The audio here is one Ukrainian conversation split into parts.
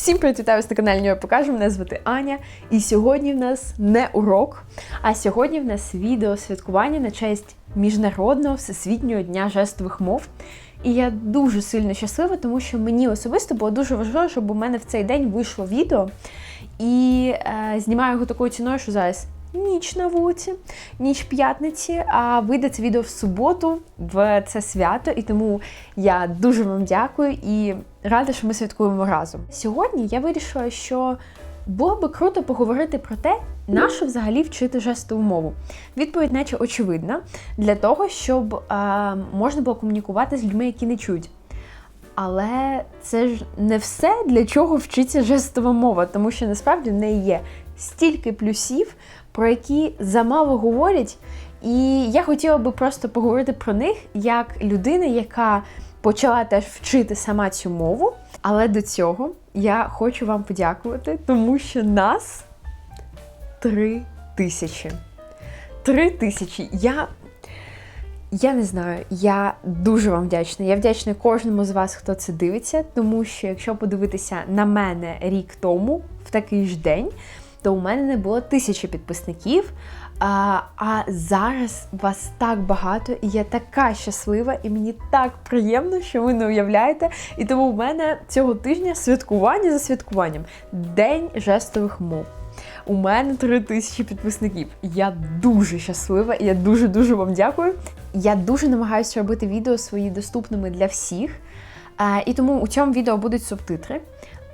Всім привіт, вітаю на каналі Нього Покажу. Мене звати Аня. І сьогодні в нас не урок, а сьогодні в нас відео святкування на честь Міжнародного всесвітнього дня жестових мов. І я дуже сильно щаслива, тому що мені особисто було дуже важливо, щоб у мене в цей день вийшло відео. І е, знімаю його такою ціною, що зараз ніч на вулиці, ніч п'ятниці, а вийде це відео в суботу, в це свято, і тому я дуже вам дякую і рада, що ми святкуємо разом. Сьогодні я вирішила, що було би круто поговорити про те, на що взагалі вчити жестову мову. Відповідь, наче очевидна, для того, щоб е, можна було комунікувати з людьми, які не чують. Але це ж не все, для чого вчиться жестова мова, тому що насправді в неї є стільки плюсів, про які замало говорять. І я хотіла би просто поговорити про них як людина, яка почала теж вчити сама цю мову. Але до цього я хочу вам подякувати, тому що нас три тисячі. Три тисячі. Я я не знаю, я дуже вам вдячна. Я вдячна кожному з вас, хто це дивиться, тому що якщо подивитися на мене рік тому, в такий ж день, то у мене не було тисячі підписників. А а зараз вас так багато, і я така щаслива, і мені так приємно, що ви не уявляєте. І тому у мене цього тижня святкування за святкуванням День жестових мов. У мене три тисячі підписників. Я дуже щаслива і я дуже-дуже вам дякую. Я дуже намагаюся робити відео свої доступними для всіх. І тому у цьому відео будуть субтитри.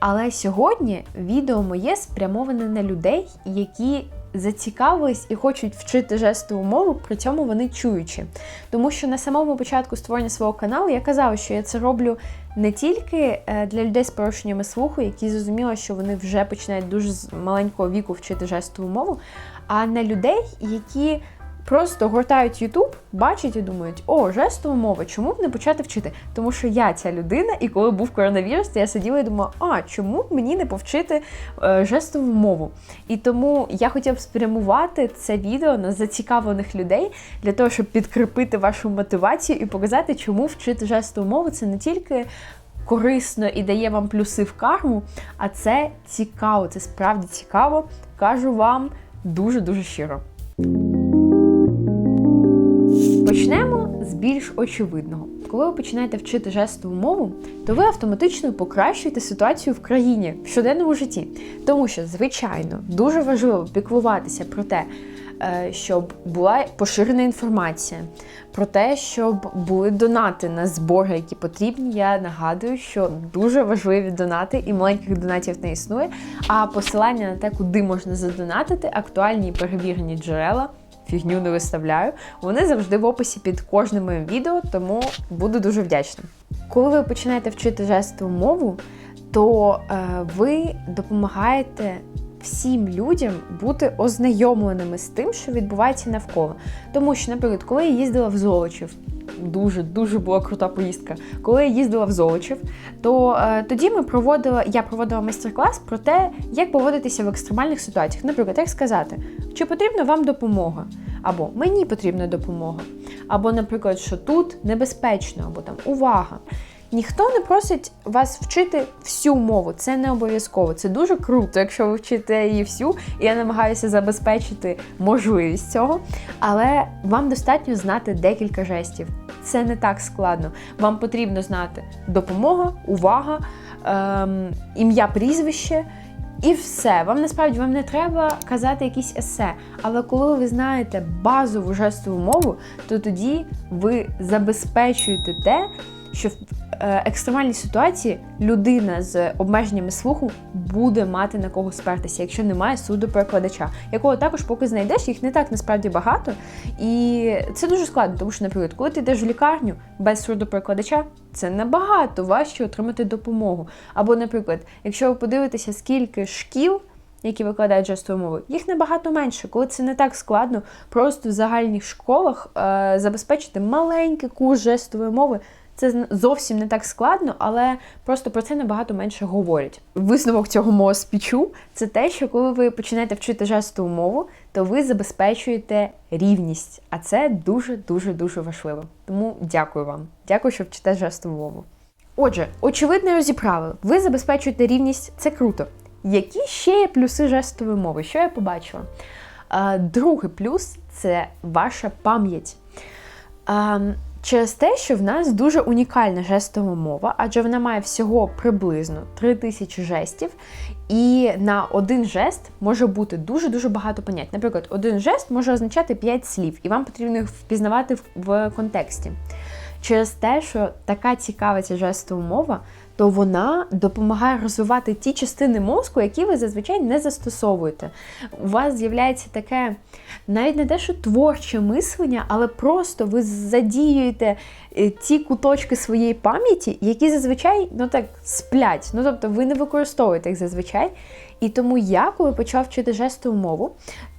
Але сьогодні відео моє спрямоване на людей, які зацікавились і хочуть вчити жестову мову, при цьому вони чуючи. Тому що на самому початку створення свого каналу я казала, що я це роблю не тільки е, для людей з порушеннями слуху, які зрозуміли, що вони вже починають дуже з маленького віку вчити жестову мову, а на людей, які просто гортають YouTube, бачать і думають, о, жестова мова, чому б не почати вчити? Тому що я ця людина, і коли був коронавірус, то я сиділа і думала, а чому б мені не повчити е, жестову мову? І тому я хотіла б спрямувати це відео на зацікавлених людей для того, щоб підкріпити вашу мотивацію і показати, чому вчити жестову мову це не тільки. Корисно і дає вам плюси в карму, а це цікаво, це справді цікаво. Кажу вам дуже-дуже щиро. Більш очевидного. Коли ви починаєте вчити жестову мову, то ви автоматично покращуєте ситуацію в країні в щоденному житті. Тому що, звичайно, дуже важливо піклуватися про те, е, щоб була поширена інформація, про те, щоб були донати на збори, які потрібні. Я нагадую, що дуже важливі донати, і маленьких донатів не існує. А посилання на те, куди можна задонатити, актуальні і перевірені джерела фігню не виставляю. Вони завжди в описі під кожним моїм відео, тому буду дуже вдячна. Коли ви починаєте вчити жестову мову, то е, ви допомагаєте всім людям бути ознайомленими з тим, що відбувається навколо. Тому що, наприклад, коли я їздила в Золочів, дуже-дуже була крута поїздка. Коли я їздила в Золочів, то е, тоді ми проводили, я проводила майстер-клас про те, як поводитися в екстремальних ситуаціях. Наприклад, як сказати, чи потрібна вам допомога, або мені потрібна допомога, або, наприклад, що тут небезпечно, або там увага. Ніхто не просить вас вчити всю мову, це не обов'язково. Це дуже круто, якщо ви вчите її всю, і я намагаюся забезпечити можливість цього. Але вам достатньо знати декілька жестів. Це не так складно. Вам потрібно знати допомога, увага, ем, ім'я, прізвище. І все, вам насправді вам не треба казати якісь есе. Але коли ви знаєте базову жестову мову, то тоді ви забезпечуєте те, що екстремальній ситуації людина з обмеженнями слуху буде мати на кого спертися, якщо немає суду перекладача, якого також поки знайдеш, їх не так насправді багато. І це дуже складно, тому що, наприклад, коли ти йдеш в лікарню без сурдоперекладача, це набагато важче отримати допомогу. Або, наприклад, якщо ви подивитеся, скільки шкіл. Які викладають жестову мову, їх набагато менше, коли це не так складно, просто в загальних школах е, забезпечити маленький курс жестової мови це зовсім не так складно, але просто про це набагато менше говорять. Висновок цього мого спічу це те, що коли ви починаєте вчити жестову мову, то ви забезпечуєте рівність, а це дуже дуже дуже важливо. Тому дякую вам. Дякую, що вчите жестову мову. Отже, очевидно розібрали, ви забезпечуєте рівність, це круто. Які ще є плюси жестової мови? Що я побачила? Другий плюс це ваша пам'ять. Через те, що в нас дуже унікальна жестова мова, адже вона має всього приблизно 3000 жестів, і на один жест може бути дуже-дуже багато понять. Наприклад, один жест може означати 5 слів, і вам потрібно їх впізнавати в контексті. Через те, що така цікава ця жестова мова, то вона допомагає розвивати ті частини мозку, які ви зазвичай не застосовуєте. У вас з'являється таке навіть не те, що творче мислення, але просто ви задіюєте е, ті куточки своєї пам'яті, які зазвичай ну так сплять. Ну тобто ви не використовуєте їх зазвичай. І тому я, коли почав вчити жестову мову,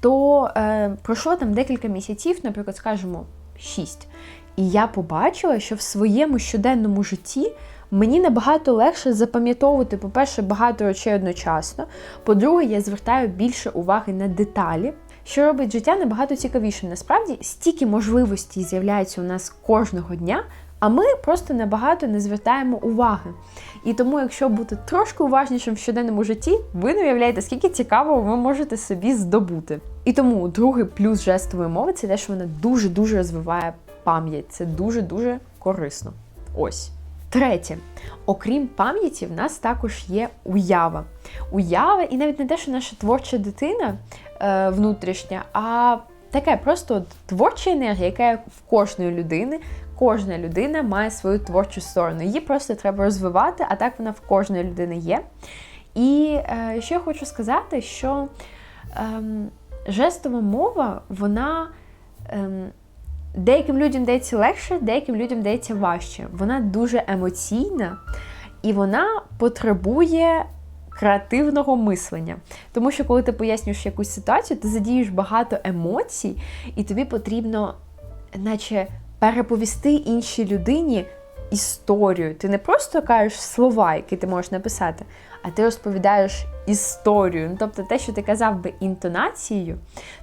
то е, пройшло там декілька місяців, наприклад, скажімо, 6. І я побачила, що в своєму щоденному житті мені набагато легше запам'ятовувати, по-перше, багато речей одночасно. По-друге, я звертаю більше уваги на деталі, що робить життя набагато цікавішим. Насправді, стільки можливостей з'являється у нас кожного дня, а ми просто набагато не звертаємо уваги. І тому, якщо бути трошки уважнішим в щоденному житті, ви не уявляєте, скільки цікавого ви можете собі здобути. І тому другий плюс жестової мови це те, що вона дуже-дуже розвиває пам'ять. Це дуже-дуже корисно. Ось. Третє, окрім пам'яті, в нас також є уява. Уява, і навіть не те, що наша творча дитина е, внутрішня, а таке просто творча енергія, яка в кожної людини. Кожна людина має свою творчу сторону. Її просто треба розвивати, а так вона в кожної людини є. І е, я хочу сказати, що е, жестова мова, вона. Е, Деяким людям дається легше, деяким людям дається важче. Вона дуже емоційна і вона потребує креативного мислення. Тому що, коли ти пояснюєш якусь ситуацію, ти задієш багато емоцій, і тобі потрібно, наче, переповісти іншій людині історію. Ти не просто кажеш слова, які ти можеш написати, а ти розповідаєш історію. Ну, Тобто те, що ти казав би інтонацією,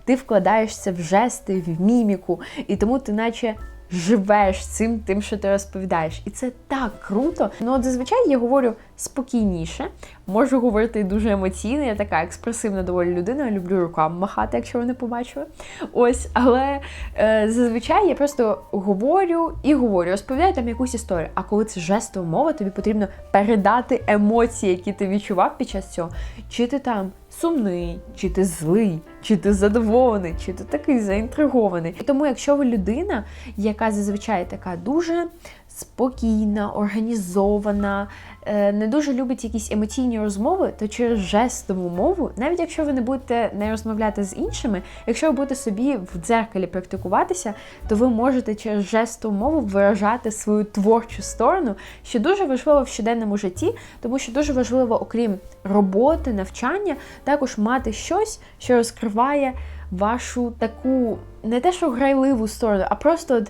ти вкладаєшся в жести, в міміку, і тому ти наче живеш цим тим, що ти розповідаєш. І це так круто. Ну, от зазвичай я говорю спокійніше, можу говорити дуже емоційно, я така експресивна доволі людина, люблю руками махати, якщо ви не побачили. Ось, але е, зазвичай я просто говорю і говорю, розповідаю там якусь історію. А коли це жестова мова, тобі потрібно передати емоції, які ти відчував під час цього. Чи ти там сумний, чи ти злий, чи ти задоволений, чи ти такий заінтригований. І тому, якщо ви людина, яка зазвичай така дуже спокійна, організована, е, не дуже любить якісь емоційні розмови, то через жестову мову, навіть якщо ви не будете не розмовляти з іншими, якщо ви будете собі в дзеркалі практикуватися, то ви можете через жестову мову виражати свою творчу сторону, що дуже важливо в щоденному житті, тому що дуже важливо, окрім роботи, навчання, також мати щось, що розкриває вашу таку не те, що грайливу сторону, а просто от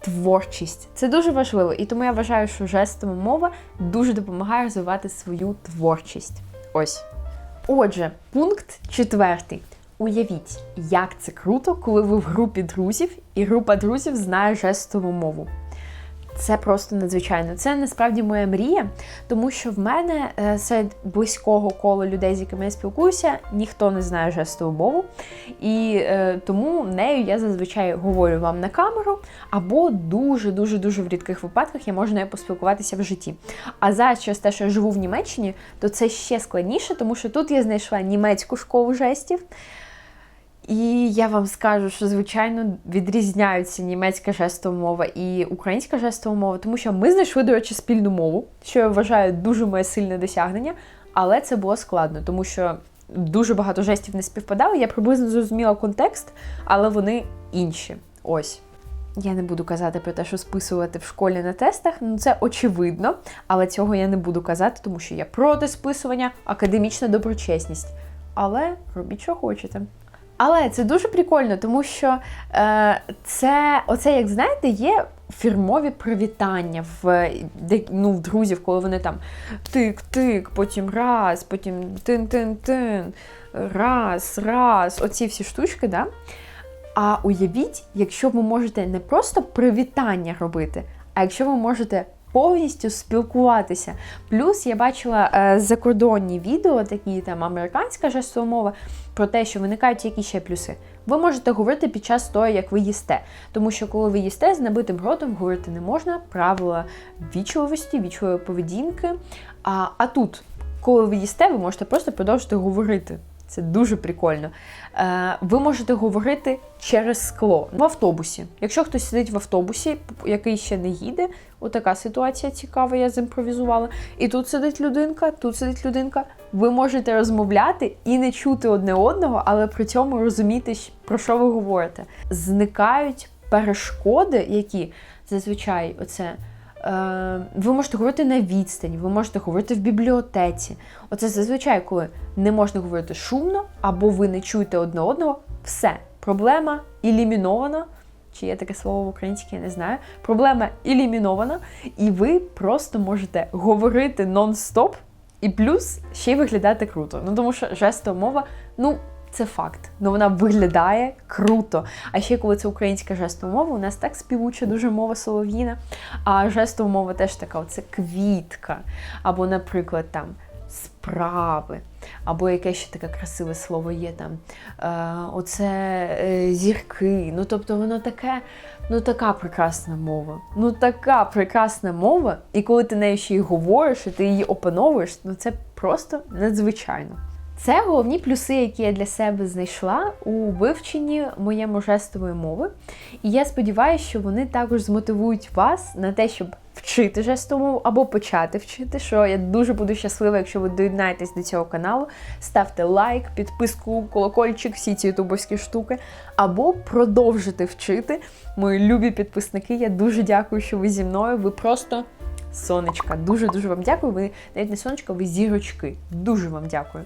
творчість. Це дуже важливо. І тому я вважаю, що жестова мова дуже допомагає розвивати свою творчість. Ось. Отже, пункт четвертий. Уявіть, як це круто, коли ви в групі друзів, і група друзів знає жестову мову. Це просто надзвичайно. Це насправді моя мрія, тому що в мене е, серед близького кола людей, з якими я спілкуюся, ніхто не знає жестову мову. І е, тому нею я зазвичай говорю вам на камеру, або дуже-дуже дуже в рідких випадках я можу нею поспілкуватися в житті. А зараз, через те, що я живу в Німеччині, то це ще складніше, тому що тут я знайшла німецьку школу жестів. І я вам скажу, що звичайно відрізняються німецька жестова мова і українська жестова мова, тому що ми знайшли, до речі, спільну мову, що я вважаю дуже моє сильне досягнення, але це було складно, тому що дуже багато жестів не співпадали. Я приблизно зрозуміла контекст, але вони інші. Ось. Я не буду казати про те, що списувати в школі на тестах, ну це очевидно, але цього я не буду казати, тому що я проти списування, академічна доброчесність. Але робіть, що хочете. Але це дуже прикольно, тому що е, це, оце, як знаєте, є фірмові привітання в ну, в друзів, коли вони там тик-тик, потім раз, потім тин-тин-тин, раз, раз, оці всі штучки. да? А уявіть, якщо ви можете не просто привітання робити, а якщо ви можете повністю спілкуватися. Плюс я бачила е, закордонні відео, такі там американська жестова мова, про те, що виникають які ще плюси. Ви можете говорити під час того, як ви їсте. Тому що коли ви їсте, з набитим ротом говорити не можна, правила вічливості, вічливої поведінки. А, а тут, коли ви їсте, ви можете просто продовжити говорити. Це дуже прикольно. Е, ви можете говорити через скло в автобусі. Якщо хтось сидить в автобусі, який ще не їде, отака ситуація цікава, я зімпровізувала. І тут сидить людинка, тут сидить людинка. Ви можете розмовляти і не чути одне одного, але при цьому розуміти, про що ви говорите. Зникають перешкоди, які зазвичай оце. Е, ви можете говорити на відстані, ви можете говорити в бібліотеці. Оце зазвичай, коли не можна говорити шумно, або ви не чуєте одне одного, все. Проблема ілімінована. Чи є таке слово в українській, я не знаю. Проблема ілімінована, і ви просто можете говорити нон-стоп, і плюс ще й виглядати круто. Ну тому що жестова мова, ну. Це факт, ну вона виглядає круто. А ще коли це українська жестова мова, у нас так співуча дуже мова солов'їна. А жестова мова теж така: оце квітка. Або, наприклад, там справи, або яке ще таке красиве слово є там. Е, Оце е, зірки. Ну, тобто, воно таке, ну така прекрасна мова. Ну така прекрасна мова, і коли ти нею ще й говориш, і ти її опановуєш, ну це просто надзвичайно. Це головні плюси, які я для себе знайшла у вивченні моєму жестової мови. І я сподіваюся, що вони також змотивують вас на те, щоб вчити жестову мову або почати вчити. Що я дуже буду щаслива, якщо ви доєднаєтесь до цього каналу, ставте лайк, підписку, колокольчик, всі ці ютубовські штуки, або продовжити вчити. Мої любі підписники. Я дуже дякую, що ви зі мною. Ви просто. Сонечка, дуже-дуже вам дякую. Ви навіть не сонечка, ви зірочки. Дуже вам дякую.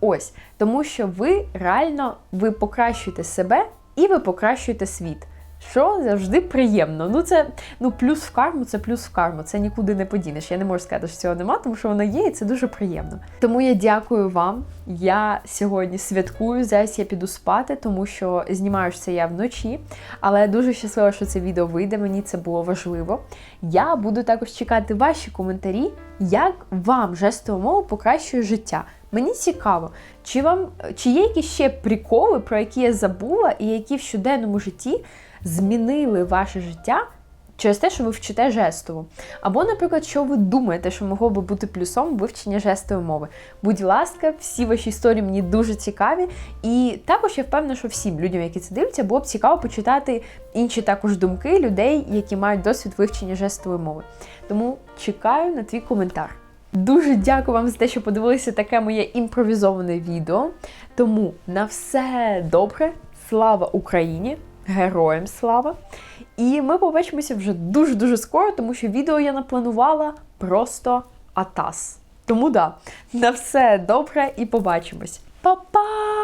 Ось, тому що ви реально ви покращуєте себе і ви покращуєте світ. Що завжди приємно. Ну, це ну плюс в карму, це плюс в карму. Це нікуди не подінеш. Я не можу сказати, що цього нема, тому що воно є, і це дуже приємно. Тому я дякую вам. Я сьогодні святкую. Зараз я піду спати, тому що знімаю це я вночі. Але дуже щаслива, що це відео вийде. Мені це було важливо. Я буду також чекати ваші коментарі, як вам жестова мова покращує життя. Мені цікаво, чи вам чи є якісь ще приколи, про які я забула, і які в щоденному житті змінили ваше життя через те, що ви вчите жестову. Або, наприклад, що ви думаєте, що могло би бути плюсом вивчення жестової мови. Будь ласка, всі ваші історії мені дуже цікаві. І також я впевнена, що всім людям, які це дивляться, було б цікаво почитати інші також думки людей, які мають досвід вивчення жестової мови. Тому чекаю на твій коментар. Дуже дякую вам за те, що подивилися таке моє імпровізоване відео. Тому на все добре, слава Україні! Героям слава! І ми побачимося вже дуже-дуже скоро, тому що відео я напланувала просто атас. Тому да, на все добре і побачимось. Па-па!